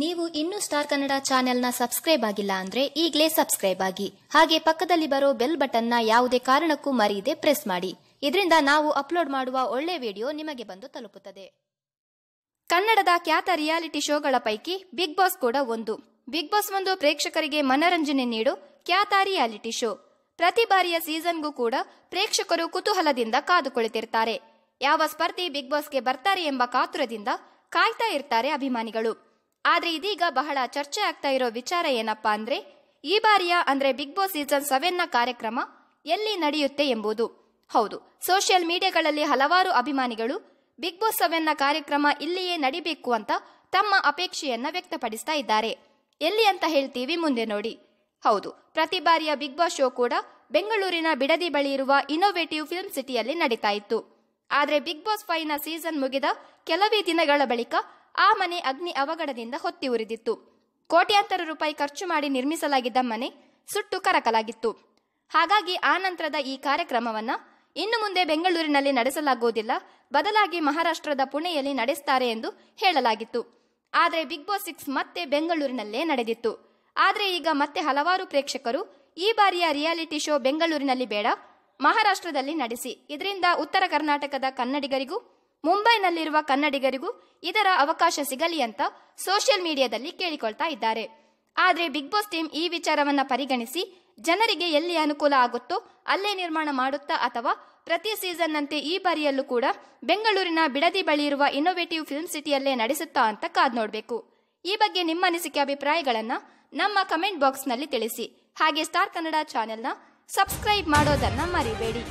ನೀವು ಇನ್ನೂ ಸ್ಟಾರ್ ಕನ್ನಡ ಚಾನೆಲ್ನ ಸಬ್ಸ್ಕ್ರೈಬ್ ಆಗಿಲ್ಲ ಅಂದ್ರೆ ಈಗಲೇ ಸಬ್ಸ್ಕ್ರೈಬ್ ಆಗಿ. ಹಾಗೆ ಪಕ್ಕದಲ್ಲಿ ಬರೋ ಬೆಲ್ ಬಟನ್ನ ಯಾವುದೇ ಕಾರಣಕ್ಕೂ ಮರೆಯದೆ ಪ್ರೆಸ್ ಮಾಡಿ. ಇದರಿಂದ ನಾವು ಅಪ್ಲೋಡ್ ಮಾಡುವ ಒಳ್ಳೆ ವಿಡಿಯೋ ನಿಮಗೆ ಬಂದು ತಲುಪುತ್ತದೆ. ಕನ್ನಡದ ಖ್ಯಾತ ರಿಯಾಲಿಟಿ ಶೋಗಳ ಪೈಕಿ ಬಿಗ್ ಬಾಸ್ ಕೂಡ ಒಂದು. ಬಿಗ್ ಬಾಸ್ ಒಂದು ಪ್ರೇಕ್ಷಕರಿಗೆ ಮನರಂಜನೆ ನೀಡು ಖ್ಯಾತ ರಿಯಾಲಿಟಿ ಶೋ. ಪ್ರತಿ ಬಾರಿಯ ಸೀಸನ್ಗೂ ಕೂಡ ಪ್ರೇಕ್ಷಕರು ಕುತೂಹಲದಿಂದ ಕಾದು ಕುಳಿತಿರ್ತಾರೆ ಯಾವ ಸ್ಪರ್ಧಿ ಬಿಗ್ ಬಾಸ್ಗೆ ಬರ್ತಾರೆ ಎಂಬ ಕಾತುರದಿಂದ ಕಾಯ್ತಾ ಇರ್ತಾರೆ ಅಭಿಮಾನಿಗಳು. ಆದ್ರೆ ಇದೀಗ ಬಹಳ ಚರ್ಚೆ ಆಗ್ತಾ ಇರೋ ವಿಚಾರ ಏನಪ್ಪಾ ಅಂದ್ರೆ, ಈ ಬಾರಿಯ ಅಂದ್ರೆ ಬಿಗ್ ಬಾಸ್ ಸೀಸನ್ ಸೆವೆನ್ನ ಕಾರ್ಯಕ್ರಮ ಎಲ್ಲಿ ನಡೆಯುತ್ತೆ ಎಂಬುದು. ಹೌದು, ಸೋಷಿಯಲ್ ಮೀಡಿಯಾಗಳಲ್ಲಿ ಹಲವಾರು ಅಭಿಮಾನಿಗಳು ಬಿಗ್ ಬಾಸ್ ಸೆವೆನ್ನ ಕಾರ್ಯಕ್ರಮ ಇಲ್ಲಿಯೇ ನಡಿಬೇಕು ಅಂತ ತಮ್ಮ ಅಪೇಕ್ಷೆಯನ್ನ ವ್ಯಕ್ತಪಡಿಸ್ತಾ ಇದ್ದಾರೆ. ಎಲ್ಲಿ ಅಂತ ಹೇಳ್ತೀವಿ ಮುಂದೆ ನೋಡಿ. ಹೌದು, ಪ್ರತಿ ಬಾರಿಯ ಬಿಗ್ ಬಾಸ್ ಶೋ ಕೂಡ ಬೆಂಗಳೂರಿನ ಬಿಡದಿ ಬಳಿ ಇರುವ ಇನ್ನೋವೇಟಿವ್ ಫಿಲ್ಮ್ ಸಿಟಿಯಲ್ಲಿ ನಡೀತಾ ಇತ್ತು. ಆದ್ರೆ ಬಿಗ್ ಬಾಸ್ ಫೈವ್ನ ಸೀಸನ್ ಮುಗಿದ ಕೆಲವೇ ದಿನಗಳ ಬಳಿಕ ಆ ಮನೆ ಅಗ್ನಿ ಅವಘಡದಿಂದ ಹೊತ್ತಿ ಉರಿದಿತ್ತು. ಕೋಟ್ಯಾಂತರ ರೂಪಾಯಿ ಖರ್ಚು ಮಾಡಿ ನಿರ್ಮಿಸಲಾಗಿದ್ದ ಮನೆ ಸುಟ್ಟು ಕರಕಲಾಗಿತ್ತು. ಹಾಗಾಗಿ ಆ ನಂತರದ ಈ ಕಾರ್ಯಕ್ರಮವನ್ನ ಇನ್ನು ಮುಂದೆ ಬೆಂಗಳೂರಿನಲ್ಲಿ ನಡೆಸಲಾಗುವುದಿಲ್ಲ, ಬದಲಾಗಿ ಮಹಾರಾಷ್ಟ್ರದ ಪುಣೆಯಲ್ಲಿ ನಡೆಸ್ತಾರೆ ಎಂದು ಹೇಳಲಾಗಿತ್ತು. ಆದರೆ ಬಿಗ್ ಬಾಸ್ ಸಿಕ್ಸ್ ಮತ್ತೆ ಬೆಂಗಳೂರಿನಲ್ಲೇ ನಡೆದಿತ್ತು. ಆದರೆ ಈಗ ಮತ್ತೆ ಹಲವಾರು ಪ್ರೇಕ್ಷಕರು ಈ ಬಾರಿಯ ರಿಯಾಲಿಟಿ ಶೋ ಬೆಂಗಳೂರಿನಲ್ಲಿ ಬೇಡ, ಮಹಾರಾಷ್ಟ್ರದಲ್ಲಿ ನಡೆಸಿ. ಇದರಿಂದ ಉತ್ತರ ಕರ್ನಾಟಕದ ಕನ್ನಡಿಗರಿಗೂ ಮುಂಬೈನಲ್ಲಿರುವ ಕನ್ನಡಿಗರಿಗೂ ಇದರ ಅವಕಾಶ ಸಿಗಲಿ ಅಂತ ಸೋಷಿಯಲ್ ಮೀಡಿಯಾದಲ್ಲಿ ಕೇಳಿಕೊಳ್ತಾ ಇದ್ದಾರೆ. ಆದರೆ ಬಿಗ್ ಬಾಸ್ ಟೀಮ್ ಈ ವಿಚಾರವನ್ನ ಪರಿಗಣಿಸಿ ಜನರಿಗೆ ಎಲ್ಲಿ ಅನುಕೂಲ ಆಗುತ್ತೋ ಅಲ್ಲೇ ನಿರ್ಮಾಣ ಮಾಡುತ್ತಾ ಅಥವಾ ಪ್ರತಿ ಸೀಸನ್ನಂತೆ ಈ ಬಾರಿಯಲ್ಲೂ ಕೂಡ ಬೆಂಗಳೂರಿನ ಬಿಡದಿ ಬಳಿ ಇರುವ ಇನ್ನೋವೇಟಿವ್ ಫಿಲ್ಮ್ ಸಿಟಿಯಲ್ಲೇ ನಡೆಸುತ್ತಾ ಅಂತ ಕಾದ್ ನೋಡಬೇಕು. ಈ ಬಗ್ಗೆ ನಿಮ್ಮ ಅನಿಸಿಕೆ ಅಭಿಪ್ರಾಯಗಳನ್ನ ನಮ್ಮ ಕಮೆಂಟ್ ಬಾಕ್ಸ್ನಲ್ಲಿ ತಿಳಿಸಿ. ಹಾಗೆ ಸ್ಟಾರ್ ಕನ್ನಡ ಚಾನೆಲ್ನ ಸಬ್ಸ್ಕ್ರೈಬ್ ಮಾಡೋದನ್ನ ಮರಿಬೇಡಿ.